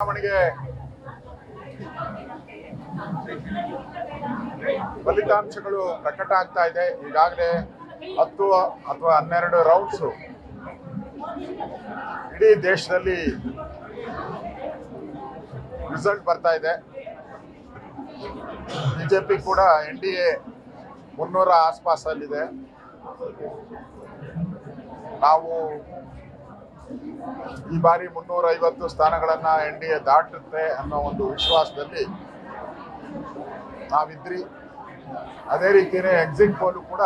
ಚುನಾವಣೆಗೆ ಫಲಿತಾಂಶಗಳು ಪ್ರಕಟ ಆಗ್ತಾ ಇದೆ. ಈಗಾಗಲೇ ಹತ್ತು ಅಥವಾ ಹನ್ನೆರಡು ರೌಂಡ್ಸ್ ಇಡೀ ದೇಶದಲ್ಲಿ ರಿಸಲ್ಟ್ ಬರ್ತಾ ಇದೆ. ಬಿಜೆಪಿ ಕೂಡ ಎನ್ ಡಿ ಎ ಮುನ್ನೂರ ಆಸ್ಪಾಸಲ್ಲಿದೆ. ನಾವು ಈ ಬಾರಿ ಮುನ್ನೂರ ಐವತ್ತು ಸ್ಥಾನಗಳನ್ನ ಎನ್ ಡಿ ಎ ದಾಟುತ್ತೆ ಅನ್ನೋ ಒಂದು ವಿಶ್ವಾಸದಲ್ಲಿ ನಾವಿದ್ರಿ. ಅದೇ ರೀತಿಯೇ ಎಕ್ಸಿಟ್ ಪೋಲು ಕೂಡ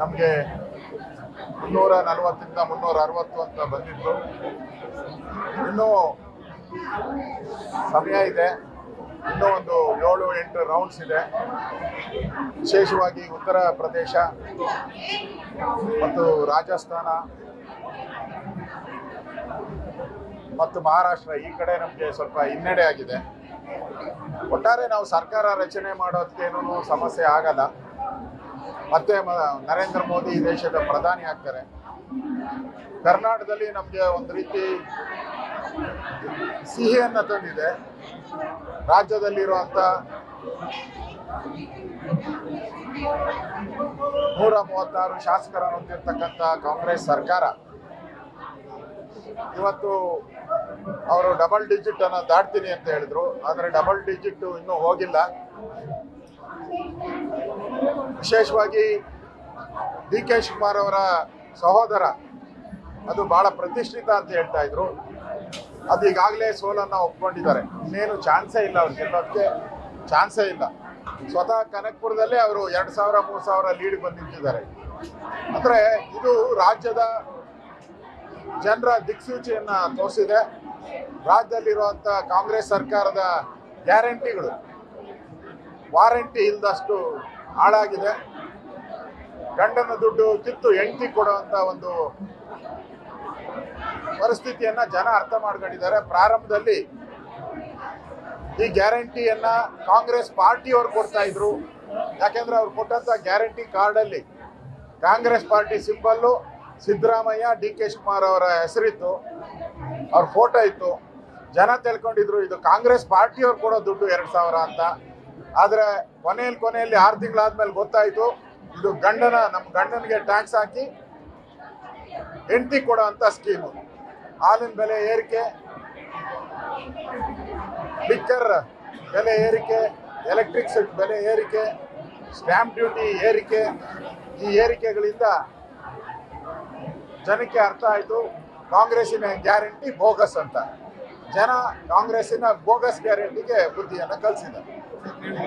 ನಮಗೆ ಮುನ್ನೂರ ನಲವತ್ತರಿಂದ ಮುನ್ನೂರ ಅರವತ್ತು ಅಂತ ಬಂದಿತ್ತು. ಇನ್ನೂ ಸಮಯ ಇದೆ. ಇನ್ನೂ ಒಂದು ಏಳು ಎಂಟು ರೌಂಡ್ಸ್ ಇದೆ. ವಿಶೇಷವಾಗಿ ಉತ್ತರ ಪ್ರದೇಶ ಮತ್ತು ರಾಜಸ್ಥಾನ ಮತ್ತು ಮಹಾರಾಷ್ಟ್ರ ಈ ಕಡೆ ನಮಗೆ ಸ್ವಲ್ಪ ಹಿನ್ನಡೆ ಆಗಿದೆ. ಒಟ್ಟಾರೆ ನಾವು ಸರ್ಕಾರ ರಚನೆ ಮಾಡೋದಕ್ಕೇನೂ ಸಮಸ್ಯೆ ಆಗಲ್ಲ. ಮತ್ತೆ ನರೇಂದ್ರ ಮೋದಿ ದೇಶದ ಪ್ರಧಾನಿ ಆಗ್ತಾರೆ. ಕರ್ನಾಟಕದಲ್ಲಿ ನಮಗೆ ಒಂದು ರೀತಿ ಸಿಹಿಯನ್ನು ತಂದಿದೆ. ರಾಜ್ಯದಲ್ಲಿರುವಂಥ ನೂರ ಮೂವತ್ತಾರು ಶಾಸಕರನ್ನು ಹೊಂದಿರತಕ್ಕಂಥ ಕಾಂಗ್ರೆಸ್ ಸರ್ಕಾರ. ಇವತ್ತು ಅವರು ಡಬಲ್ ಡಿಜಿಟ್ ಅನ್ನ ದಾಟ್ತೀನಿ ಅಂತ ಹೇಳಿದ್ರು, ಆದರೆ ಡಬಲ್ ಡಿಜಿಟ್ ಇನ್ನೂ ಹೋಗಿಲ್ಲ. ವಿಶೇಷವಾಗಿ ಡಿ ಕೆ ಶಿವಕುಮಾರ್ ಅವರ ಸಹೋದರ, ಅದು ಬಹಳ ಪ್ರತಿಷ್ಠಿತ ಅಂತ ಹೇಳ್ತಾ ಇದ್ರು. ಅದು ಈಗಾಗಲೇ ಸೋಲನ್ನ ಒಪ್ಕೊಂಡಿದ್ದಾರೆ. ಇನ್ನೇನು ಚಾನ್ಸೇ ಇಲ್ಲ ಅವ್ರು ಗೆಲ್ಲೋದಕ್ಕೆ ಚಾನ್ಸೇ ಇಲ್ಲ. ಸ್ವತಃ ಕನಕ್ಪುರದಲ್ಲೇ ಅವರು ಎರಡು ಸಾವಿರ, ಮೂರು ಸಾವಿರ ಲೀಡ್ ಬಂದಿದ್ದಾರೆ ಅಂದ್ರೆ ಇದು ರಾಜ್ಯದ ಜನರ ದಿಕ್ಸೂಚಿಯನ್ನ ತೋರಿಸಿದೆ. ರಾಜ್ಯದಲ್ಲಿರುವಂಥ ಕಾಂಗ್ರೆಸ್ ಸರ್ಕಾರದ ಗ್ಯಾರಂಟಿಗಳು, ವಾರಂಟಿ ಇಲ್ಲದಷ್ಟು ಹಾಳಾಗಿದೆ. ಗಂಡನ ದುಡ್ಡು ಕಿತ್ತು ಹೆಂಡತಿ ಕೊಡುವಂತ ಒಂದು ಪರಿಸ್ಥಿತಿಯನ್ನ ಜನ ಅರ್ಥ ಮಾಡ್ಕೊಂಡಿದ್ದಾರೆ. ಪ್ರಾರಂಭದಲ್ಲಿ ಈ ಗ್ಯಾರಂಟಿಯನ್ನ ಕಾಂಗ್ರೆಸ್ ಪಾರ್ಟಿಯವರು ಕೊಡ್ತಾ ಇದ್ರು. ಯಾಕೆಂದ್ರೆ ಅವ್ರು ಕೊಟ್ಟಂತ ಗ್ಯಾರಂಟಿ ಕಾರ್ಡಲ್ಲಿ Congress party symbol Siddaramaiah, D K Shivakumar ಅವರ ಹೆಸರಿತ್ತು, ಅವ್ರ ಫೋಟೋ ಇತ್ತು. ಜನ ತಿಳ್ಕೊಂಡಿದ್ರು, ಇದು ಕಾಂಗ್ರೆಸ್ ಪಾರ್ಟಿಯವ್ರು ಕೊಡೋ ದುಡ್ಡು ಎರಡು ಸಾವಿರ ಅಂತ. ಆದರೆ ಕೊನೆಯಲ್ಲಿ ಕೊನೆಯಲ್ಲಿ ಆರು ತಿಂಗಳಾದ್ಮೇಲೆ ಗೊತ್ತಾಯ್ತು, ಇದು ಗಂಡನ ನಮ್ಮ ಗಂಡನಿಗೆ ಟ್ಯಾಕ್ಸ್ ಹಾಕಿ ಹೆಂಡತಿ ಕೊಡೋ ಅಂತ ಸ್ಕೀಮು ಹಾಲಿನ ಬೆಲೆ ಏರಿಕೆ ಲಿಕ್ಕರ್ ಬೆಲೆ ಏರಿಕೆ ಎಲೆಕ್ಟ್ರಿಕ್ಸಿಟಿ ಬೆಲೆ ಏರಿಕೆ ಸ್ಟ್ಯಾಂಪ್ ಡ್ಯೂಟಿ ಏರಿಕೆ, ಈ ಏರಿಕೆಗಳಿಂದ ಜನಕ್ಕೆ ಅರ್ಥ ಆಯಿತು ಕಾಂಗ್ರೆಸ್ಸಿನ ಗ್ಯಾರಂಟಿ ಬೋಗಸ್ ಅಂತ. ಜನ ಕಾಂಗ್ರೆಸ್ಸಿನ ಬೋಗಸ್ ಗ್ಯಾರಂಟಿಗೆ ಬುದ್ಧಿಯನ್ನು ಕಲಿಸಿದ್ದಾರೆ.